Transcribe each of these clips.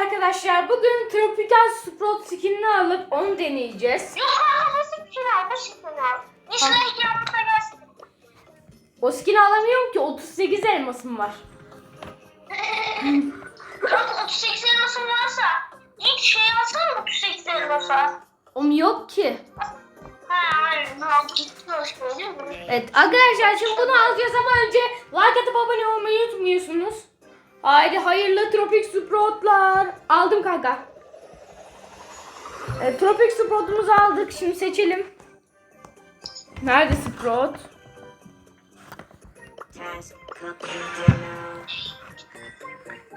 arkadaşlar. Bugün Tropical Sprout skinini alıp onu deneyeceğiz. Yok kanka nasıl bir şey var? Nasıl bir şey var? Yanımıza gelsin. O skin'i alamıyorum ki 38 elmasım var. Kanka 38 elmasın varsa ilk şey alsana 38 elmasa. Om yok ki. Şey? Evet arkadaşlar şimdi bunu alacağız ama önce like atıp abone olmayı unutmuyorsunuz. Haydi hayırlı Tropik Sprout'lar. Aldım kanka. Evet, Tropik Sprout'umuzu aldık. Şimdi seçelim. Nerede Sprout?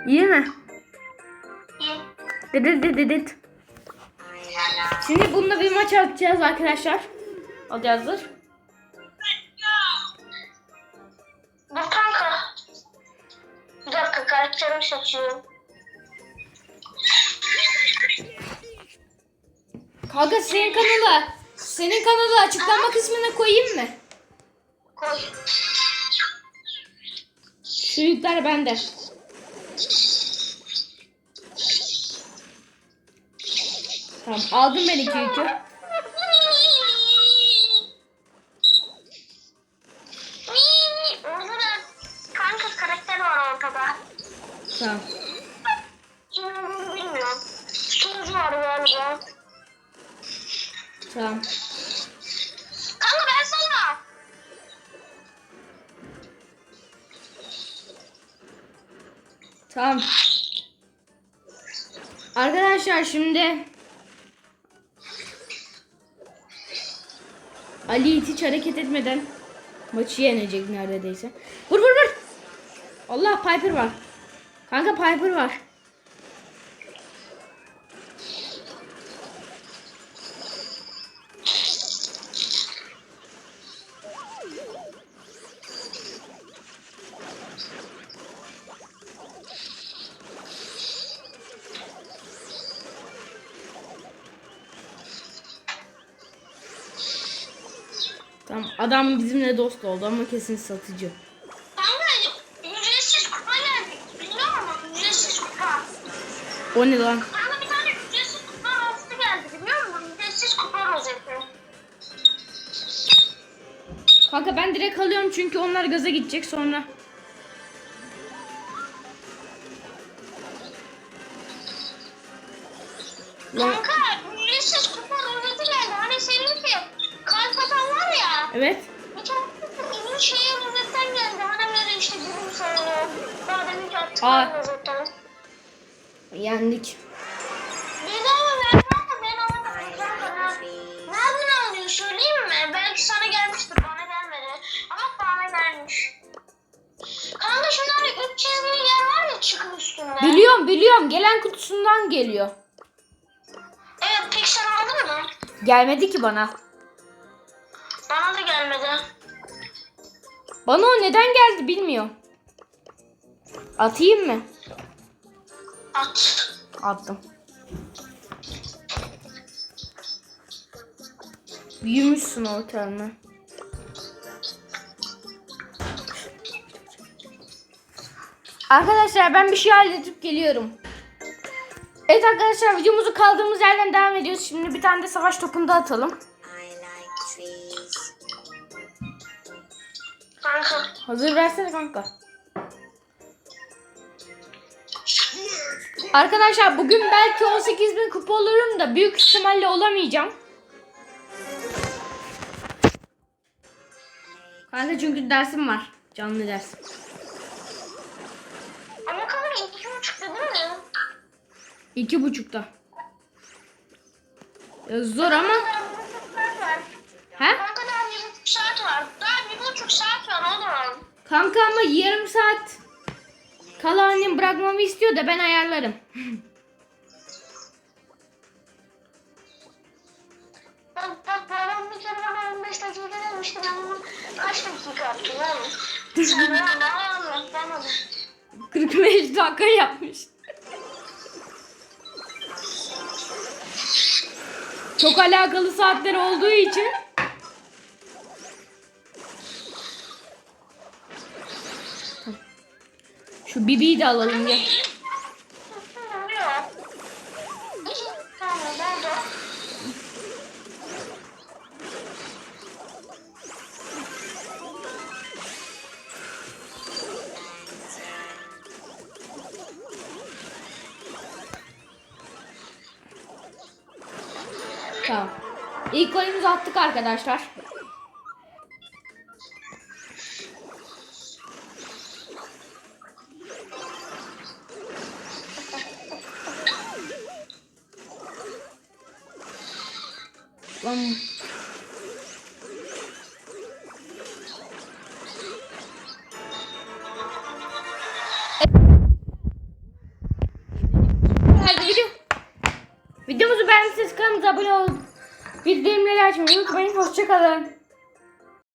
İyi mi? İyi. Dedit. Hello. Şimdi bununla bir maç atacağız arkadaşlar. Alacağızdır. Karakterimi seçiyorum. Kanka senin kanala, senin kanalı açıklama kısmına koyayım mı? Koy. Şu yükler bende. Tamam aldım ben iki yükü. Tamam. Bilmiyorum. Sunucu var galiba. Tamam. Kanka ben sana. Tamam. Arkadaşlar şimdi Ali hiç hareket etmeden maçı yenecek neredeyse. Vur vur vur. Allah Piper var. Kanka Piper var. Tamam adam bizimle dost oldu ama kesin satıcı. Kanka ücretsiz kupa geldi. Biliyor musun? Ücretsiz kupa. O ne lan? Kanka bir tane ücretsiz kupa rozeti geldi. Biliyor musun? Ücretsiz kupa rozeti. Kanka ben direkt alıyorum çünkü onlar gaza gidecek sonra. Kanka ücretsiz kupa rozeti geldi. Hani senin ki kalp atan var ya. evet. Bir şeye rozetten geldi. Hani böyle işte gülüm söylüyor. Daha demin rozetten. Yendik. Daha mı ver kanka ben. Kanka Nereden alıyor söyleyeyim mi? Belki sana gelmiştir bana gelmedi. Ama bana gelmiş. Kanka hani üç çizgili yer var ya çıkın üstünde. Biliyorum biliyorum gelen kutusundan geliyor. Evet peki sen aldın mı? Gelmedi ki bana. Bana da gelmedi. Bana o neden geldi bilmiyorum. Atayım mı? At. Attım. Büyümüşsün ortalama. Arkadaşlar ben bir şey halledip geliyorum. Evet arkadaşlar videomuzu kaldığımız yerden devam ediyoruz. Şimdi bir tane de savaş topunu da atalım. Kanka. Hazır versene kanka. Arkadaşlar bugün belki 18.000 kupa olurum da büyük ihtimalle olamayacağım. Kanka çünkü dersim var. Canlı ders. Ama kanka iki buçukta değil mi? İki buçukta. Ya zor ama. He? Kanka daha bir buçuk saat var. Daha bir buçuk saat var oğlum. Kanka ama yarım saat kala annem bırakmamı istiyor da ben ayarlarım. Bak bak babam bir kere bana 15 dakika demişti. Ben bunu kaç dakika attım oğlum? Sen bana anlat bana da. 45 dakika yapmış. Çok alakalı saatler olduğu için. Şu Bibi'yi de alalım gel. Tamam. İlk golümüzü attık arkadaşlar. Lan. Videomuzu beğendiyseniz kanalımıza abone olun. Bildirimleri açmayı unutmayın. Hoşçakalın.